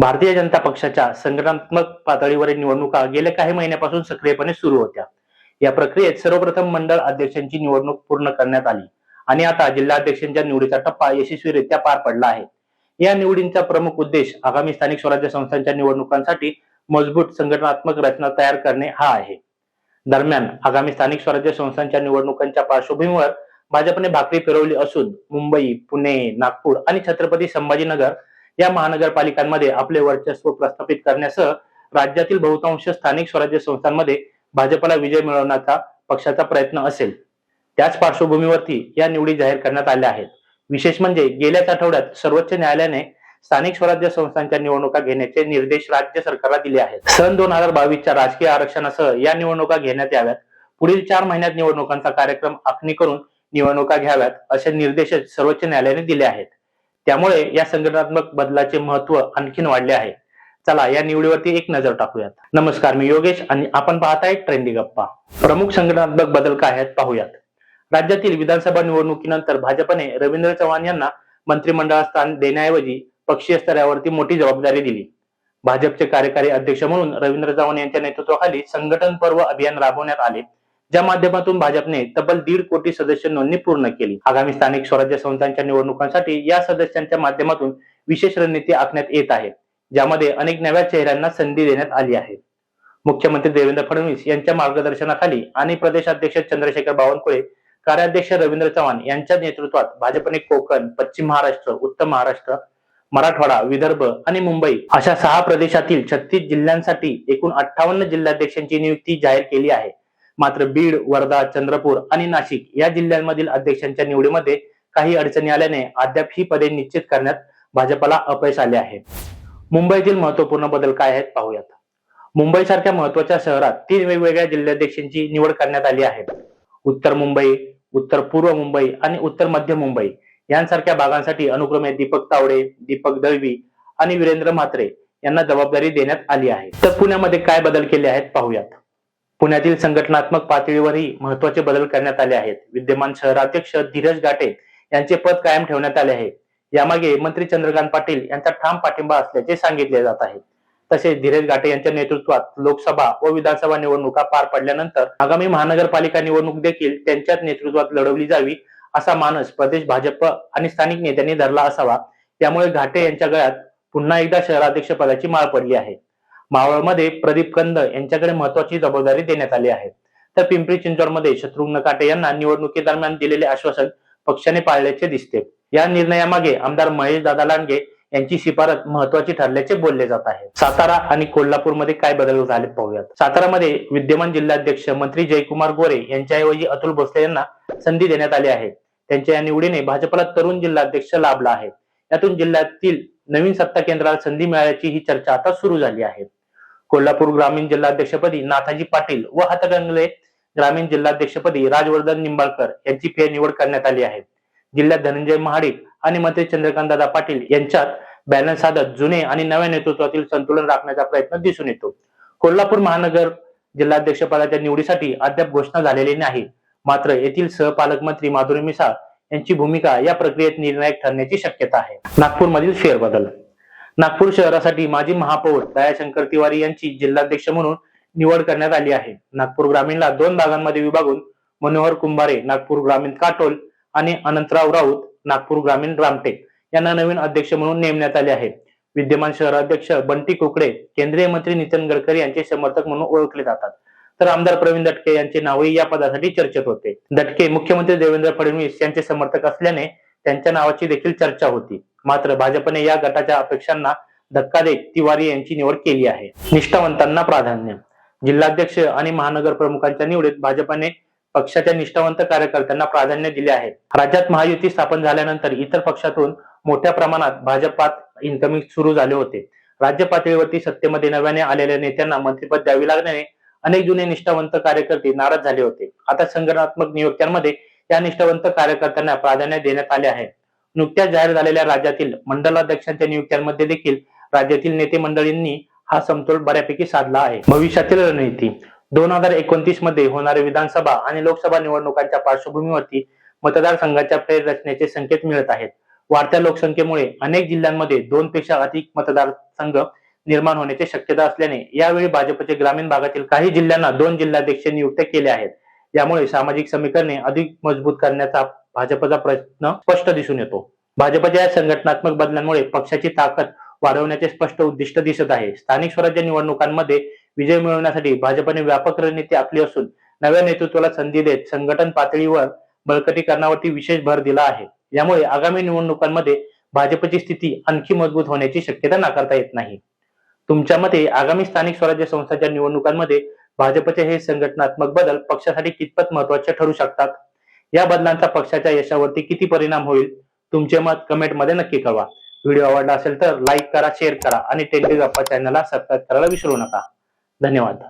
भारतीय जनता पक्षाच्या संघटनात्मक पातळीवरील निवडणुका गेल्या काही महिन्यापासून सक्रियपणे सुरू होत्या. या प्रक्रियेत सर्वप्रथम मंडळ अध्यक्षांची निवडणूक पूर्ण करण्यात आली आणि आता जिल्हाध्यक्षांच्या निवडीचा टप्पा यशस्वीरित्या पार पडला आहे. या निवडींचा प्रमुख उद्देश आगामी स्थानिक स्वराज्य संस्थांच्या निवडणुकांसाठी मजबूत संघटनात्मक रचना तयार करणे हा आहे. दरम्यान आगामी स्थानिक स्वराज्य संस्थांच्या निवडणुकांच्या पार्श्वभूमीवर भाजपने भाकरी फिरवली असून मुंबई पुणे नागपूर आणि छत्रपती संभाजीनगर या महानगरपालिकांमध्ये आपले वर्चस्व प्रस्थापित करण्यासह राज्यातील बहुतांश स्थानिक स्वराज्य संस्थांमध्ये भाजपला विजय मिळवण्याचा पक्षाचा प्रयत्न असेल. त्याच पार्श्वभूमीवरती या निवडी जाहीर करण्यात आल्या आहेत. विशेष म्हणजे गेल्याच आठवड्यात सर्वोच्च न्यायालयाने स्थानिक स्वराज्य संस्थांच्या निवडणुका घेण्याचे निर्देश राज्य सरकारला दिले आहेत. सन दोन हजार बावीसच्या राजकीय आरक्षणासह या निवडणुका घेण्यात याव्यात. पुढील चार महिन्यात निवडणुकांचा कार्यक्रम आखणी करून निवडणुका घ्याव्यात असे निर्देश सर्वोच्च न्यायालयाने दिले आहेत. त्यामुळे या संघटनात्मक बदलाचे महत्त्व आणखीन वाढले आहे. चला या निवडीवरती एक नजर टाकूयात. नमस्कार मी योगेश आणि आपण पाहताय ट्रेंडी गप्पा. प्रमुख संघटनात्मक बदल काय आहेत पाहूयात. राज्यातील विधानसभा निवडणुकीनंतर भाजपने रवींद्र चव्हाण यांना मंत्रिमंडळात स्थान देण्याऐवजी पक्षीय स्तरावरती मोठी जबाबदारी दिली. भाजपचे कार्यकारी अध्यक्ष म्हणून रवींद्र चव्हाण यांच्या नेतृत्वाखाली संघटन पर्व अभियान राबवण्यात आले. ज्या माध्यमातून भाजपने तब्बल दीड कोटी सदस्य नोंदणी पूर्ण केली. आगामी स्थानिक स्वराज्य संस्थांच्या निवडणुकांसाठी या सदस्यांच्या माध्यमातून विशेष रणनीती आखण्यात येत आहे ज्यामध्ये अनेक नव्या चेहऱ्यांना संधी देण्यात आली आहे. मुख्यमंत्री देवेंद्र फडणवीस यांच्या मार्गदर्शनाखाली आणि प्रदेशाध्यक्ष चंद्रशेखर बावनकुळे कार्याध्यक्ष रवींद्र चव्हाण यांच्या नेतृत्वात भाजपने कोकण पश्चिम महाराष्ट्र उत्तर महाराष्ट्र मराठवाडा विदर्भ आणि मुंबई अशा सहा प्रदेशातील छत्तीस जिल्ह्यांसाठी एकूण अठ्ठावन्न जिल्हाध्यक्षांची नियुक्ती जाहीर केली आहे. मात्र बीड वर्धा चंद्रपूर आणि नाशिक या जिल्ह्यांमधील अध्यक्षांच्या निवडीमध्ये काही अडचणी आल्याने अद्याप ही पदे निश्चित करण्यात भाजपला अपयश आले आहे. मुंबईतील महत्त्वपूर्ण बदल काय आहेत पाहूयात. मुंबई सारख्या महत्त्वाच्या शहरात तीन वेगवेगळ्या जिल्हाध्यक्षांची निवड करण्यात आली आहे. उत्तर मुंबई उत्तर पूर्व मुंबई आणि उत्तर मध्य मुंबई यांसारख्या भागांसाठी अनुक्रमे दीपक तावडे दीपक दळवी आणि वीरेंद्र म्हात्रे यांना जबाबदारी देण्यात आली आहे. तर पुण्यामध्ये काय बदल केले आहेत पाहूयात. पुण्यातील संघटनात्मक पातळीवरही महत्त्वाचे बदल करण्यात आले आहेत. विद्यमान शहराध्यक्ष धीरज गाटे यांचे पद कायम ठेवण्यात आले आहे. यामागे मंत्री चंद्रकांत पाटील यांचा ठाम पाठिंबा असल्याचे सांगितले जात आहे. तसेच धीरज गाटे यांच्या नेतृत्वात लोकसभा व विधानसभा निवडणुका पार पडल्यानंतर आगामी महानगरपालिका निवडणूक देखील त्यांच्याच नेतृत्वात लढवली जावी असा मानस प्रदेश भाजप आणि स्थानिक नेत्यांनी धरला असावा. त्यामुळे घाटे यांच्या गळ्यात पुन्हा एकदा शहराध्यक्ष पदाची माळ पडली आहे. मावळमध्ये प्रदीप कंद यांच्याकडे महत्वाची जबाबदारी देण्यात आली आहे. तर पिंपरी चिंचवडमध्ये शत्रुघ्न काटे यांना निवडणुकीदरम्यान दिलेले आश्वासन पक्षाने पाळल्याचे दिसते. या निर्णयामागे आमदार महेश दादा लांडगे यांची शिफारस महत्वाची ठरल्याचे बोलले जात आहे. सातारा आणि कोल्हापूरमध्ये काय बदल झाले पाहूयात. सातारामध्ये विद्यमान जिल्हाध्यक्ष मंत्री जयकुमार गोरे यांच्याऐवजी अतुल भोसले यांना संधी देण्यात आली आहे. त्यांच्या या निवडीने भाजपला तरुण जिल्हाध्यक्ष लाभला आहे. यातून जिल्ह्यातील नवीन सत्ता केंद्राला संधी मिळाल्याची ही चर्चा आता सुरू झाली आहे. कोल्हापूर ग्रामीण जिल्हाध्यक्षपदी नाथाजी पाटील व हातकंगले ग्रामीण जिल्हाध्यक्षपदी राजवर्धन निंबाळकर यांची फेरनिवड करण्यात आली आहे. जिल्ह्यात धनंजय महाडिक आणि मंत्री चंद्रकांतदादा पाटील यांच्यात बॅलन्स साधत जुने आणि नव्या नेतृत्वातील संतुलन राखण्याचा प्रयत्न दिसून येतो. कोल्हापूर महानगर जिल्हाध्यक्षपदाच्या निवडीसाठी अद्याप घोषणा झालेली नाही. मात्र येथील सहपालकमंत्री माधुरी मिसाळ यांची भूमिका या प्रक्रियेत निर्णायक ठरण्याची शक्यता आहे. नागपूरमधील फेरबदल नागपूर शहरासाठी माजी महापौर दयाशंकर तिवारी यांची जिल्हाध्यक्ष म्हणून निवड करण्यात आली आहे. नागपूर ग्रामीणला दोन भागांमध्ये विभागून मनोहर कुंभारे नागपूर ग्रामीण काटोल आणि अनंतराव राऊत नागपूर ग्रामीण रामटेक यांना नवीन अध्यक्ष म्हणून नेमण्यात आले आहे. विद्यमान शहराध्यक्ष बंटी कुकडे केंद्रीय मंत्री नितीन गडकरी यांचे समर्थक म्हणून ओळखले जातात. तर आमदार प्रवीण दटके यांचे नावही या पदासाठी चर्चेत होते. दटके मुख्यमंत्री देवेंद्र फडणवीस यांचे समर्थक असल्याने त्यांच्या नावाची देखील चर्चा होती. मात्र भाजपने या गटाच्या अपेक्षांना धक्का देत तिवारी यांची निवड केली आहे. निष्ठावंतांना प्राधान्य. जिल्हाध्यक्ष आणि महानगर प्रमुखांच्या निवडीत भाजपने पक्षाच्या निष्ठावंत कार्यकर्त्यांना प्राधान्य दिले आहे. राज्यात महायुती स्थापन झाल्यानंतर इतर पक्षातून मोठ्या प्रमाणात भाजपात इन्कमिंग सुरू झाले होते. राज्य पातळीवरती सत्तेमध्ये नव्याने आलेल्या नेत्यांना मंत्रिपद द्यावी लागल्याने अनेक जुने निष्ठावंत कार्यकर्ते नाराज झाले होते. आता संघटनात्मक नियुक्त्यांमध्ये या निष्ठावंत कार्यकर्त्यांना प्राधान्य देण्यात आले आहे. नुकत्याच जाहीर झालेल्या राज्यातील मंडलाध्यक्षांच्या नियुक्त्यांमध्ये देखील राज्यातील नेते मंडळींनी हा समतोल बऱ्यापैकी साधला आहे. भविष्यातील रणनीती. दोन हजार एकोणतीसमध्ये होणाऱ्या विधानसभा आणि लोकसभा निवडणुकांच्या पार्श्वभूमीवरती मतदारसंघाच्या फेररचनेचे संकेत मिळत आहेत. वाढत्या लोकसंख्येमुळे अनेक जिल्ह्यांमध्ये दोन पेक्षा अधिक मतदारसंघ निर्माण होण्याची शक्यता असल्याने यावेळी भाजपचे ग्रामीण भागातील काही जिल्ह्यांना दोन जिल्हाध्यक्ष नियुक्त केले आहेत. यामुळे सामाजिक समीकरणे अधिक मजबूत करण्याचा भाजपचा प्रयत्न स्पष्ट दिसून येतो. भाजपच्या या संघटनात्मक बदलांमुळे पक्षाची ताकद वाढवण्याचे स्पष्ट उद्दिष्ट दिसत आहे. स्थानिक स्वराज्य निवडणुकांमध्ये विजय मिळवण्यासाठी भाजपने व्यापक रणनीती आखली असून नव्या नेतृत्वाला संधी देत संघटन पातळीवर बळकटीकरणावरती विशेष भर दिला आहे. यामुळे आगामी निवडणुकांमध्ये भाजपची स्थिती आणखी मजबूत होण्याची शक्यता नाकारता येत नाही. तुमच्या मते आगामी स्थानिक स्वराज्य संस्थांच्या निवडणुकांमध्ये भाजपचे हे संघटनात्मक बदल पक्षासाठी कितपत महत्त्वाचे ठरू शकतात? या बदलांचा पक्षाच्या यशावरती किती परिणाम होईल? तुमचे मत कमेंटमध्ये नक्की कळवा. व्हिडिओ आवडला असेल तर लाईक करा शेअर करा आणि टेंडे गप्पा चॅनलला सबस्क्राईब करायला विसरू नका. धन्यवाद.